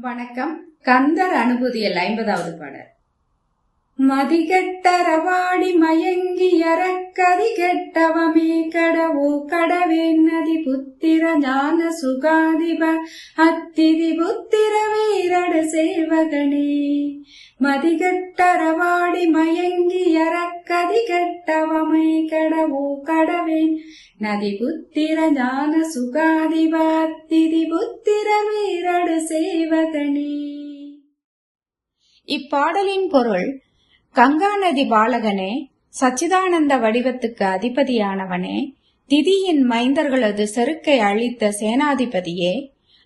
வணக்கம். கந்தர் அனுபூதியல் ஐம்பதாவது பாடல். மதிகெட்டரவாடி மயங்கி அறக்கதி கெட்டவமே கடவோ கடவேன் நதி புத்திர ஞான சுகாதிப அத்திதி புத்திர வீரட சேவகனே. மதிகெட்டரவாடி மயங்கி அறக்கதி கெட்டவமே கடவோ கடவேன் நதி புத்திர ஞான சுகாதிப அத்திதி புத்திர வீரட சேவகனே. இப்பாடலின் பொருள் கங்கா நதி பாலகனே சச்சிதானந்த வடிவத்துக்கு அதிபதியானவனே திதியின் மைந்தர்களது செருக்கை அழித்த சேனாதிபதியே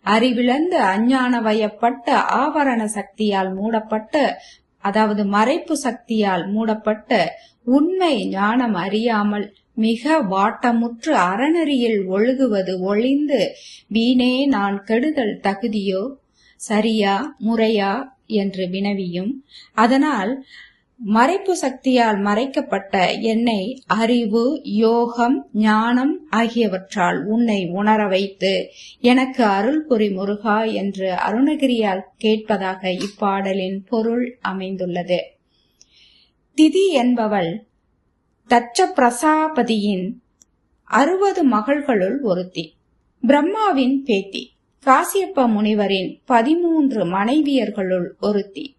அறிவிழந்து அஞ்ஞான வயப்பட்ட ஆவரண சக்தியால் மூடப்பட்ட அதாவது மறைப்பு சக்தியால் மூடப்பட்ட உண்மை ஞானம் அறியாமல் மிக வாட்டமுற்று அறநெறியில் ஒழுகுவது ஒளிந்து வீணே நான் கெடுதல் தகுதியோ சரியா முறையா என்று வினவியும். அதனால் மறைப்பு சக்தியால் மறைக்கப்பட்ட என்னை அறிவு யோகம் ஞானம் ஆகியவற்றால் உன்னை உணர வைத்து எனக்கு அருள் புரி முருகா என்று அருணகிரியால் கேட்பதாக இப்பாடலின் பொருள் அமைந்துள்ளது. திதி என்பவள் தச்ச பிரசாபதியின் அறுபது மகள்களுள் ஒருத்தி. பிரம்மாவின் பேத்தி காசியப்ப முனிவரின் பதிமூன்று மனைவியர்களுள் ஒருத்தி.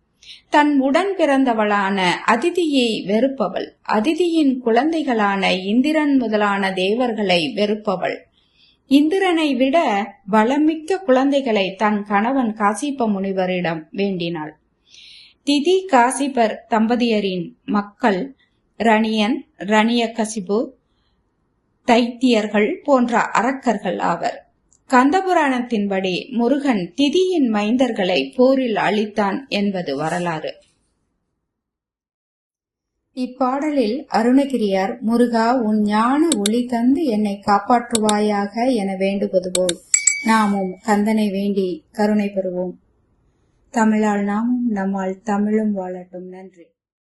தன் உடன் பிறந்தவளான அதிதியை வெறுப்பவள். அதிதியின் குழந்தைகளான இந்திரன் முதலான தேவர்களை வெறுப்பவள். இந்திரனை விட பலமிக்க குழந்தைகளை தன் கணவன் காசிப்ப முனிவரிடம் வேண்டினாள். திதி காசிபர் தம்பதியரின் மக்கள் ரணியன் ரணியகசிபு தைத்தியர்கள் போன்ற அரக்கர்கள் ஆவர். கந்தபுராணத்தின்படி முருகன் திதியின் மைந்தர்களை போரில் அழித்தான் என்பது வரலாறு. இப்பாடலில் அருணகிரியார் முருகா உன் ஞான ஒளி தந்து என்னை காப்பாற்றுவாயாக என வேண்டுவது போல் நாமும் கந்தனை வேண்டி கருணை பெறுவோம். தமிழால் நாமும் நம்மால் தமிழும் வாழட்டும். நன்றி.